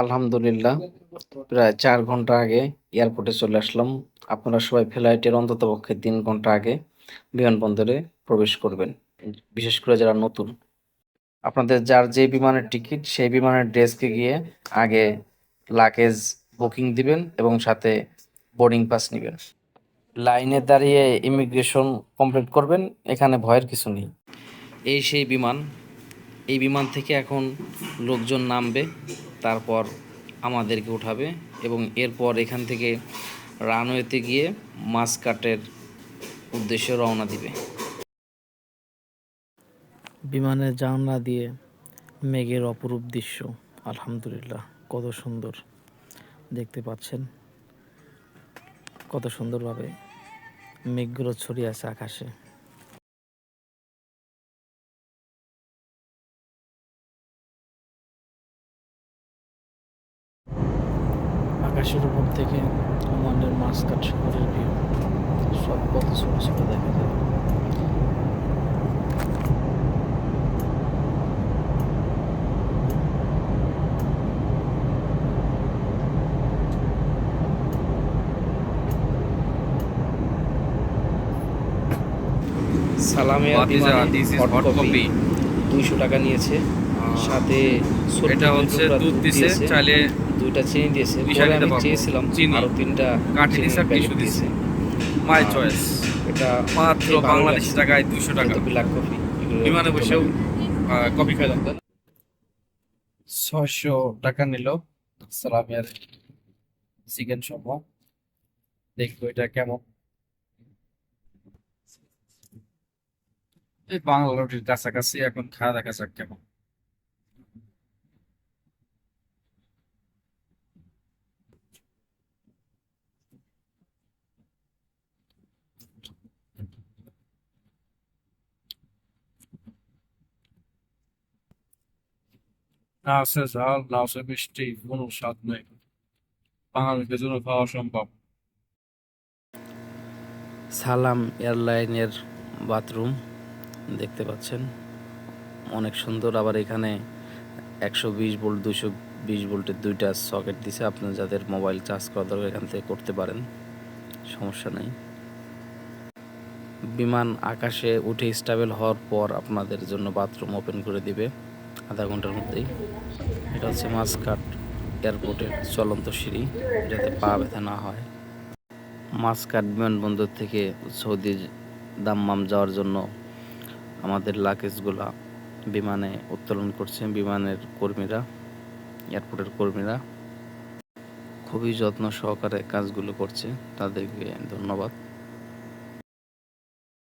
আলহামদুলিল্লাহ। প্রায় চার ঘণ্টা আগে এয়ারপোর্টে চলে আসলাম। আপনারা সবাই ফ্লাইটের অন্ততপক্ষে তিন ঘণ্টা আগে বিমানবন্দরে প্রবেশ করবেন। বিশেষ করে যারা নতুন। আপনাদের যার যে বিমানের টিকিট, সেই বিমানের ডেস্কে গিয়ে আগে লাগেজ বুকিং দিবেন এবং সাথে বোর্ডিং পাস নেবেন। লাইনে দাঁড়িয়ে ইমিগ্রেশন কমপ্লিট করবেন, এখানে ভয়ের কিছু নেই। এই সেই বিমান। এই বিমান থেকে এখন লোকজন নামবে। তারপর আমাদেরকে উঠাবে এবং এরপর এখান থেকে রানওয়েতে গিয়ে মাসকাটের উদ্দেশ্যে রওনা দিবে। বিমানের জানলা দিয়ে মেঘের অপরূপ দৃশ্য। আলহামদুলিল্লাহ, কত সুন্দর। দেখতে পাচ্ছেন কত সুন্দরভাবে মেঘগুলো ছড়িয়ে আছে আকাশে। আকাশের উপর থেকে ওমানের মাসকাট শহরের ভিউ সব কত ছোট ছোট দেখা যায় সালামে this is hot copy. দুইশো টাকা নিয়েছে। সাথে এটা হচ্ছে দুধ দিছে দিয়েছে। চাইলে দুইটা চিনি দিয়েছে পরে আমি চেয়েছিলাম আরও তিনটা কাঠি দিছে আর টিস্যু দিয়েছে। মাই চয়েস এটা মাত্র বাংলাদেশ টাকায় দুশো টাকা। ব্ল্যাক কফি বিমানে বসেও। কফি খাইলাম ছয়শো টাকা নিল। সালামিয়ার চিকেন সহ দেখব এটা কেমন। এই বাংলা রুটির কাছাকাছি এখন খাওয়া দেখা যাক কেমন। না আছে ঝাল না আছে মিষ্টি কোনো স্বাদ নেই বাঙালিদের জন্য খাওয়া সম্ভব। সালাম এয়ারলাইনের বাথরুম, দেখতে পাচ্ছেন? অনেক সুন্দর, আবার এখানে একশো বিশ ভোল্ট দুশো বিশ ভোল্টের দুইটা সকেট দিছে। আপনার যাদের মোবাইল চার্জ করা দরকার, এখান থেকে করতে পারেন। সমস্যা নেই। বিমান আকাশে উঠে স্টাবেল হওয়ার পর আপনাদের জন্য বাথরুম ওপেন করে দিবে। আধা ঘণ্টার মধ্যেই। এটা হচ্ছে মাসকাট এয়ারপোর্টের চলন্ত সিঁড়ি, যাতে পা ব্যথা না হয়। মাসকাট বিমানবন্দর থেকে সৌদি দাম্মাম যাওয়ার জন্য আমাদের লাগেজগুলা বিমানে উত্তোলন করছে বিমানের কর্মীরা, এয়ারপোর্টের কর্মীরা। খুবই যত্ন সহকারে কাজগুলো করছে। তাদেরকে ধন্যবাদ।